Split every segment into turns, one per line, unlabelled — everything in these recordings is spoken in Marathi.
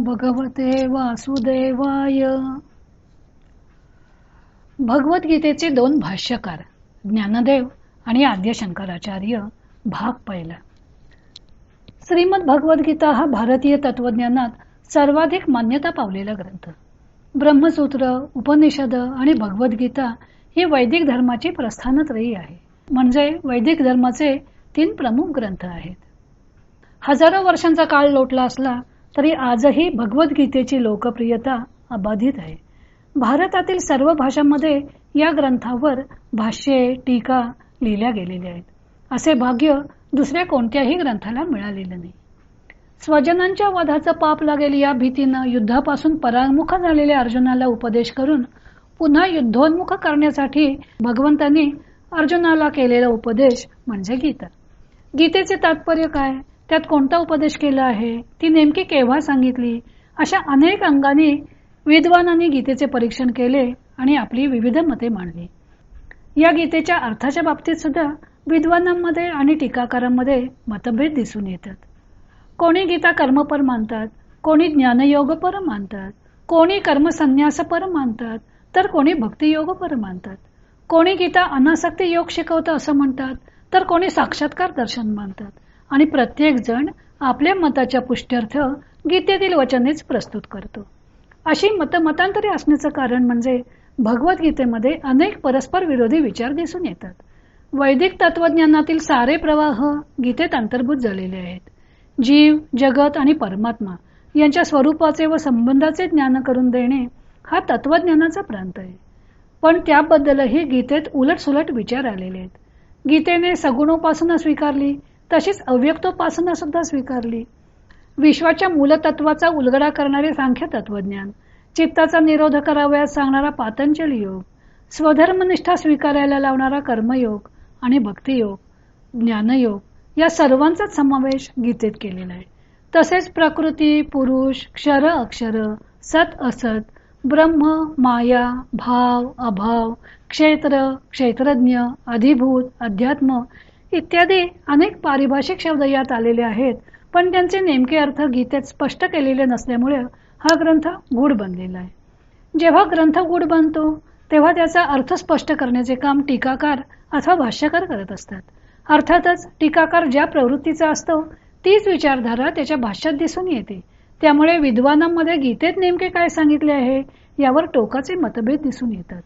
भगवते वासुदेवाय. भगवद्गीतेचे दोन भाष्यकार ज्ञानदेव आणि आद्य शंकराचार्य भाग पहिला. श्रीमद भगवद्गीता हा भारतीय तत्वज्ञानात सर्वाधिक मान्यता पावलेला ग्रंथ. ब्रह्मसूत्र उपनिषद आणि भगवद्गीता ही वैदिक धर्माची प्रस्थानत्रयी आहे. म्हणजे वैदिक धर्माचे तीन प्रमुख ग्रंथ आहेत. हजारो वर्षांचा काळ लोटला असला तरी आजही भगवद्गीतेची लोकप्रियता अबाधित आहे. भारतातील सर्व भाषांमध्ये या ग्रंथावर भाष्ये टीका लिहिल्या गेलेल्या आहेत. असे भाग्य दुसऱ्या कोणत्याही ग्रंथाला मिळालेलं नाही. स्वजनांच्या वधाचं पाप लागेल या भीतीनं युद्धापासून परामुख झालेल्या अर्जुनाला उपदेश करून पुन्हा युद्धोन्मुख करण्यासाठी भगवंतांनी अर्जुनाला केलेला उपदेश म्हणजे गीता. गीतेचे तात्पर्य काय? त्यात कोणता उपदेश केला आहे? ती नेमकी केव्हा सांगितली? अशा अनेक अंगाने विद्वानांनी गीतेचे परीक्षण केले आणि आपली विविध मते मांडली. या गीतेच्या अर्थाच्या बाबतीत सुद्धा विद्वानांमध्ये आणि टीकाकारांमध्ये मतभेद दिसून येतात. कोणी गीता कर्मपर मानतात कोणी ज्ञानयोगपर मानतात कोणी कर्मसन्यासपर मानतात तर कोणी भक्तियोगपर मानतात. कोणी गीता अनासक्ती योग शिकवतं असं म्हणतात तर कोणी साक्षात्कार दर्शन मानतात. आणि प्रत्येक जण आपल्या मताच्या पुष्ट्यर्थ गीतेतील वचनेच प्रस्तुत करतो. अशी मतमतांतरे असण्याचं कारण म्हणजे भगवद्गीतेमध्ये अनेक परस्पर विरोधी विचार दिसून येतात. वैदिक तत्वज्ञानातील सारे प्रवाह गीतेत अंतर्भूत झालेले आहेत. जीव जगत आणि परमात्मा यांच्या स्वरूपाचे व संबंधाचे ज्ञान करून देणे हा तत्वज्ञानाचा प्रांत आहे. पण त्याबद्दलही गीतेत उलटसुलट विचार आलेले आहेत. गीतेने सगुणोपासना स्वीकारली तशीच अव्यक्तोपासना सुद्धा स्वीकारली. विश्वाच्या मूलतत्वाचा उलगडा करणारे सांख्य तत्वज्ञान चित्ताचा निरोध करावयास सांगणारा पातंजल योग स्वधर्मनिष्ठा स्वीकारायला लावणारा कर्मयोग आणि भक्तियोग ज्ञानयोग या सर्वांचाच समावेश गीतेत केलेला आहे. तसेच प्रकृती पुरुष क्षर अक्षर सत असत ब्रह्म माया भाव अभाव क्षेत्र क्षेत्रज्ञ अधिभूत अध्यात्म इत्यादी अनेक पारिभाषिक शब्द यात आलेले आहेत पण त्यांचे नेमके अर्थ गीतेत स्पष्ट केलेले नसल्यामुळे हा ग्रंथ गूढ बनलेला आहे. जेव्हा ग्रंथ गूढ बनतो तेव्हा त्याचा अर्थ स्पष्ट करण्याचे काम टीकाकार अथवा भाष्यकार करत असतात. अर्थातच टीकाकार ज्या प्रवृत्तीचा असतो तीच विचारधारा त्याच्या भाष्यात दिसून येते. त्यामुळे विद्वानांमध्ये गीतेत नेमके काय सांगितले आहे यावर टोकाचे मतभेद दिसून येतात.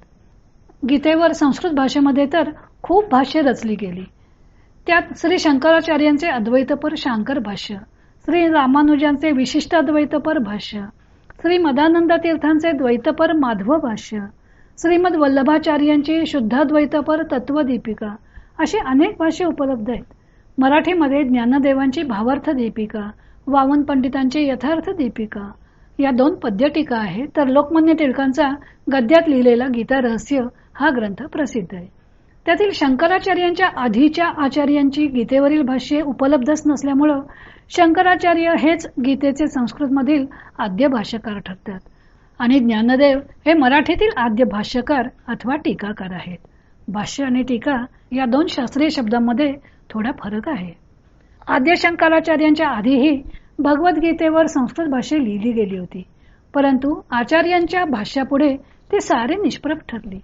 गीतेवर संस्कृत भाषेमध्ये तर खूप भाष्य रचली गेली. त्यात श्री शंकराचार्यांचे अद्वैतपर शांकर भाष्य श्री रामानुजांचे विशिष्ट अद्वैतपर भाष्य श्री मदानंद तीर्थांचे द्वैतपर माधव भाष्य श्रीमद वल्लभाचार्यांची शुद्धाद्वैतपर तत्वदीपिका अशी अनेक भाष्य उपलब्ध आहेत. मराठीमध्ये ज्ञानदेवांची भावार्थ दीपिका वामन पंडितांची यथार्थ दीपिका या दोन पद्यटीका आहेत. तर लोकमान्य टिळकांचा गद्यात लिहिलेला गीता रहस्य हा ग्रंथ प्रसिद्ध आहे. त्यातील शंकराचार्यांच्या आधीच्या आचार्यांची गीतेवरील भाष्ये उपलब्धच नसल्यामुळं शंकराचार्य हेच गीतेचे संस्कृतमधील आद्य भाष्यकार ठरतात. आणि ज्ञानदेव हे मराठीतील आद्य भाष्यकार अथवा टीकाकार आहेत. भाष्य आणि टीका या दोन शास्त्रीय शब्दांमध्ये थोडा फरक आहे. आद्य शंकराचार्यांच्या आधीही भगवद्गीतेवर संस्कृत भाषा लिहिली गेली होती. परंतु आचार्यांच्या भाष्यापुढे ती सारे निष्प्रभ ठरली.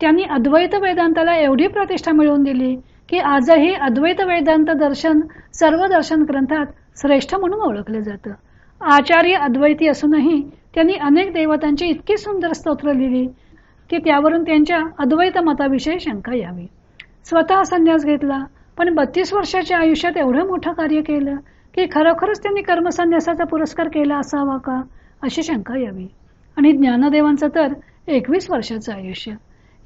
त्यांनी अद्वैत वेदांताला एवढी प्रतिष्ठा मिळवून दिली की आजही अद्वैत वेदांत दर्शन सर्व दर्शन ग्रंथात श्रेष्ठ म्हणून ओळखलं जातं. आचार्य अद्वैती असूनही त्यांनी अनेक देवतांची इतकी सुंदर स्तोत्र लिहिली की त्यावरून त्यांच्या अद्वैत मताविषयी शंका यावी. स्वतः संन्यास घेतला पण बत्तीस वर्षाच्या आयुष्यात एवढं मोठं कार्य केलं की खरोखरच त्यांनी कर्मसन्यासाचा पुरस्कार केला असावा का अशी शंका यावी. आणि ज्ञानदेवांचं तर एकवीस वर्षाचं आयुष्य.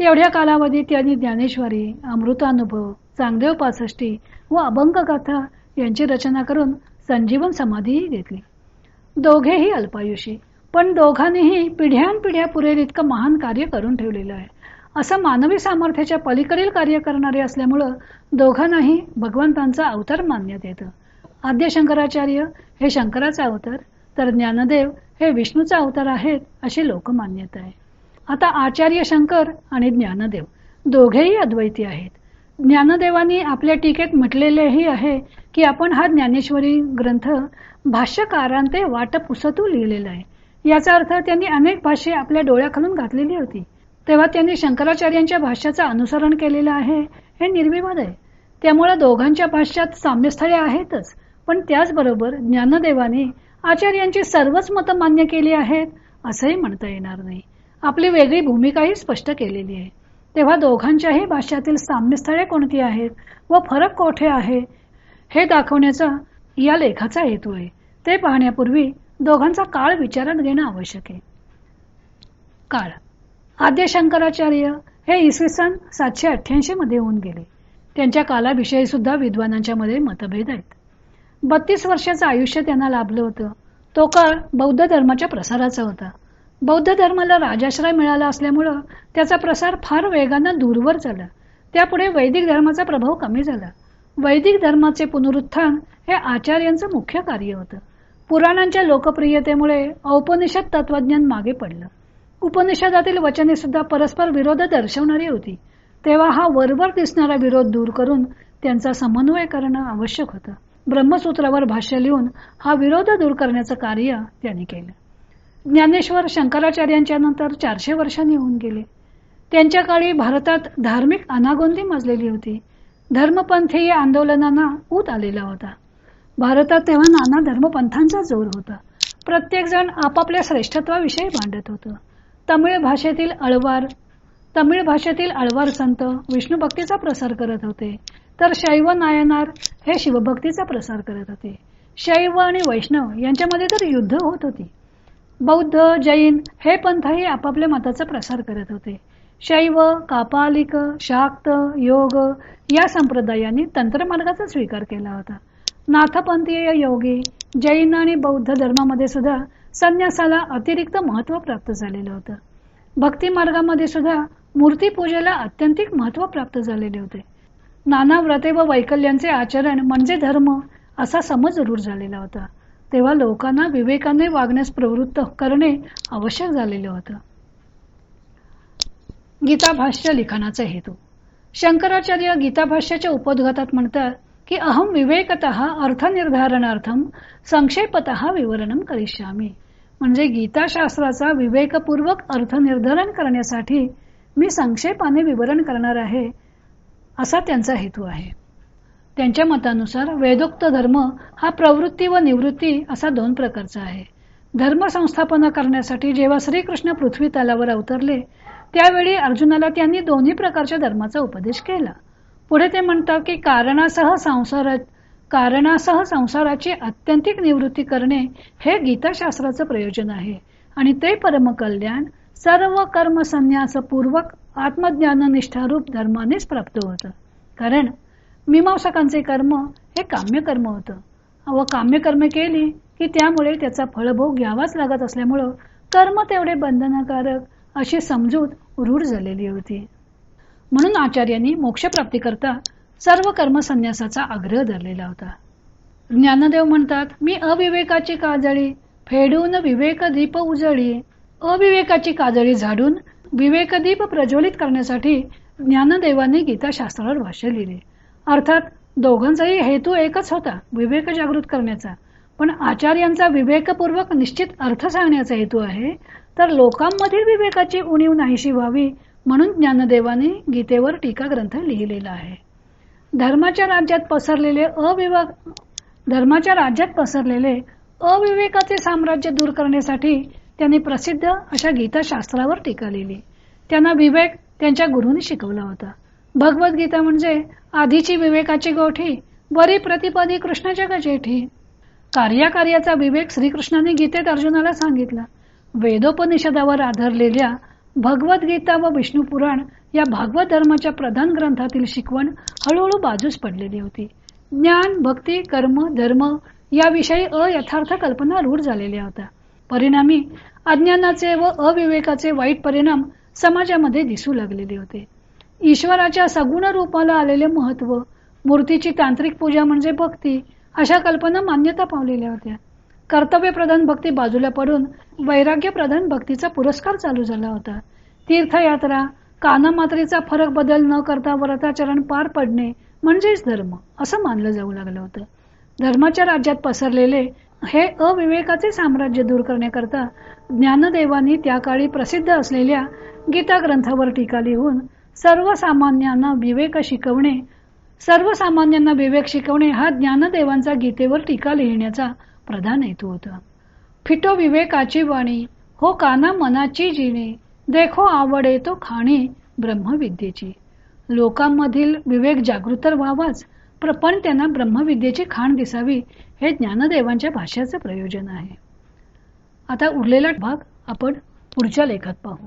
एवढ्या कालावधीत त्यांनी ज्ञानेश्वरी अमृतानुभव चांगदेव पासष्टी व अभंग कथा यांची रचना करून संजीवन समाधीही घेतली. दोघेही अल्पायुषी पण दोघांनीही पिढ्यानपिढ्या पुरेल इतकं महान कार्य करून ठेवलेलं आहे. असं मानवी सामर्थ्याच्या पलीकडील कार्य करणारे असल्यामुळं दोघांनाही भगवंतांचा अवतार मानण्यात येतं. आद्य शंकराचार्य हे शंकराचा अवतार तर ज्ञानदेव हे विष्णूचा अवतार आहेत अशी लोकमान्यता आहे. आता आचार्य शंकर आणि ज्ञानदेव दोघेही अद्वैती आहेत. ज्ञानदेवानी आपल्या टीकेत म्हटलेलेही आहे की आपण हा ज्ञानेश्वरी ग्रंथ भाष्यकारांते वाट पुसतू आहे. याचा अर्थ त्यांनी अनेक भाष्ये आपल्या डोळ्याखालून घातलेली होती. तेव्हा त्यांनी शंकराचार्यांच्या भाष्याचं अनुसरण केलेलं आहे हे निर्विवाद आहे. त्यामुळे दोघांच्या भाष्यात साम्यस्थळे आहेतच. पण त्याचबरोबर ज्ञानदेवाने आचार्यांची सर्वच मतं मान्य केली आहेत असंही म्हणता येणार नाही. आपली वेगळी भूमिकाही स्पष्ट केलेली आहे. तेव्हा दोघांच्याही भाष्यातील साम्यस्थळे कोणती आहेत व फरक कोठे आहे हे दाखवण्याचा या लेखाचा हेतू आहे. ते पाहण्यापूर्वी दोघांचा काळ विचारात घेणं आवश्यक आहे. काळ. आद्य शंकराचार्य हे इसवी सन सातशे अठ्ठ्याऐंशी मध्ये होऊन गेले. त्यांच्या कालाविषयी सुद्धा विद्वानांच्या मध्ये मतभेद आहेत. बत्तीस वर्षाचं आयुष्य त्यांना लाभलं होतं. तो काळ बौद्ध धर्माच्या प्रसाराचा होता. बौद्ध धर्माला राजाश्रय मिळाला असल्यामुळं त्याचा प्रसार फार वेगानं दूरवर झाला. त्यापुढे वैदिक धर्माचा प्रभाव कमी झाला. वैदिक धर्माचे पुनरुत्थान हे आचार्यांचं मुख्य कार्य होतं. पुराणांच्या लोकप्रियतेमुळे औपनिषद तत्वज्ञान मागे पडलं. उपनिषदातील वचने सुद्धा परस्पर विरोध दर्शवणारी होती. तेव्हा हा वरवर दिसणारा विरोध दूर करून त्यांचा समन्वय करणं आवश्यक होतं. ब्रह्मसूत्रावर भाष्य लिहून हा विरोध दूर करण्याचं कार्य त्यांनी केलं. ज्ञानेश्वर शंकराचार्यांच्या नंतर चारशे वर्षांनी होऊन गेले. त्यांच्या काळी भारतात धार्मिक अनागोंदी माजलेली होती. धर्मपंथीय आंदोलनांना ऊत आलेला होता. भारतात तेव्हा नाना धर्मपंथांचा जोर होता. प्रत्येक जण आपापल्या श्रेष्ठत्वाविषयी भांडत होतं. तमिळ भाषेतील अळवार तमिळ भाषेतील अळवार संत विष्णू भक्तीचा प्रसार करत होते. तर शैव नायनार हे शिवभक्तीचा प्रसार करत होते. शैव आणि वैष्णव यांच्यामध्ये तर युद्ध होत होती. बौद्ध जैन हे पंथही आपापल्या मताचा प्रसार करत होते. शैव कापालिक शाक्त योग या संप्रदायांनी तंत्रमार्गाचा स्वीकार केला होता. नाथपंथीय योगी जैन आणि बौद्ध धर्मामध्ये सुद्धा संन्यासाला अतिरिक्त महत्त्व प्राप्त झालेलं होतं. भक्ती मार्गामध्ये सुद्धा मूर्तीपूजेला अत्यंतिक महत्त्व प्राप्त झालेले होते. नाना व्रते व वैकल्यांचे आचरण म्हणजे धर्म असा समज रूढ झालेला होता. तेव्हा लोकांना विवेकाने वागण्यास प्रवृत्त करणे आवश्यक झालेलं होतं. गीता भाष्य लिखाणाचा हेतू. शंकराचार्य गीता भाष्याच्या उपोद्घातात म्हणतात की अहम विवेकत अर्थनिर्धारणार्थम संक्षेपत विवरणम करिष्यामी. म्हणजे गीताशास्त्राचा विवेकपूर्वक अर्थनिर्धारण करण्यासाठी मी संक्षेपाने विवरण करणार आहे असा त्यांचा हेतू आहे. त्यांच्या मतानुसार वेदोक्त धर्म हा प्रवृत्ती व निवृत्ती असा दोन प्रकारचा आहे. धर्म संस्थापना करण्यासाठी जेव्हा श्रीकृष्ण पृथ्वी तलावर अवतरले त्यावेळी अर्जुनाला त्यांनी दोन्ही प्रकारच्या धर्माचा उपदेश केला. पुढे ते म्हणतात की कारणासह संसार कारणासह संसाराची अत्यंतिक निवृत्ती करणे हे गीताशास्त्राचं प्रयोजन आहे. आणि ते परमकल्याण सर्व कर्म आत्मज्ञाननिष्ठारूप धर्मानेच प्राप्त होतं. कारण मीमांसकांचे कर्म हे काम्य कर्म होतं. व काम्य कर्म केली की त्यामुळे त्याचा फळभोग घ्यावाच लागत असल्यामुळं कर्म तेवढे बंधनकारक अशी समजूत रूढ झालेली होती. म्हणून आचार्यांनी मोक्षप्राप्ती करता सर्व कर्म संन्यासाचा आग्रह धरलेला होता. ज्ञानदेव म्हणतात मी अविवेकाची काजळी फेडून विवेक दीप उजळी. अविवेकाची काजळी झाडून विवेकदीप प्रज्वलित करण्यासाठी ज्ञानदेवाने गीताशास्त्रावर भाष्य लिहिले. अर्थात दोघांचाही हेतू एकच होता विवेक जागृत करण्याचा. पण आचार्यांचा विवेकपूर्वक निश्चित अर्थ सांगण्याचा हेतू आहे तर लोकांमधील विवेकाची उणीव नाहीशी व्हावी म्हणून ज्ञानदेवाने गीतेवर टीका ग्रंथ लिहिलेला आहे. धर्माच्या राज्यात पसरलेले अविवेक धर्माच्या राज्यात पसरलेले अविवेकाचे साम्राज्य दूर करण्यासाठी त्यांनी प्रसिद्ध अशा गीताशास्त्रावर टीका लिहिली. त्यांना विवेक त्यांच्या गुरुने शिकवला होता. भगवद्गीता म्हणजे आधीची विवेकाची गोठी वरी प्रतिपदी कृष्णाच्या कचेठी कार्याकार्याचा विवेक श्रीकृष्णाने गीतेत अर्जुनाला सांगितला. वेदोपनिषदावर आधारलेल्या भगवद्गीता व विष्णू पुराण या भागवत धर्माच्या प्रधान ग्रंथातील शिकवण हळूहळू बाजूस पडलेली होती. ज्ञान भक्ती कर्म धर्म याविषयी अयथार्थ कल्पना रूढ झालेल्या होत्या. परिणामी अज्ञानाचे व अविवेकाचे वाईट परिणाम समाजामध्ये दिसू लागलेले होते. ईश्वराच्या सगुण रूपाला आलेले महत्त्व मूर्तीची तांत्रिक पूजा म्हणजे भक्ती अशा कल्पना मान्यता पावलेल्या होत्या. कर्तव्यप्रधान भक्ती बाजूला पडून वैराग्य प्रधान भक्तीचा पुरस्कार चालू झाला होता. तीर्थयात्रा कानामात्रेचा फरक बदल न करता व्रताचरण पार पडणे म्हणजेच धर्म असं मानलं जाऊ लागलं होतं. धर्माच्या राज्यात पसरलेले हे अविवेकाचे साम्राज्य दूर करण्याकरता ज्ञानदेवांनी त्या काळी प्रसिद्ध असलेल्या गीता ग्रंथावर टीका लिहून सर्वसामान्यांना विवेक शिकवणे सर्वसामान्यांना विवेक शिकवणे हा ज्ञानदेवांचा गीतेवर टीका लिहिण्याचा प्रधान हेतू होता. फिटो विवेकाची वाणी हो काना मनाची जिणे देखो आवडे तो खाणे ब्रह्मविद्येची. लोकांमधील विवेक जागृतर व्हावाच पण त्यांना ब्रह्मविद्येची खाण दिसावी हे ज्ञानदेवांच्या भाषेचं प्रयोजन आहे. आता उरलेला भाग आपण पुढच्या लेखात पाहू.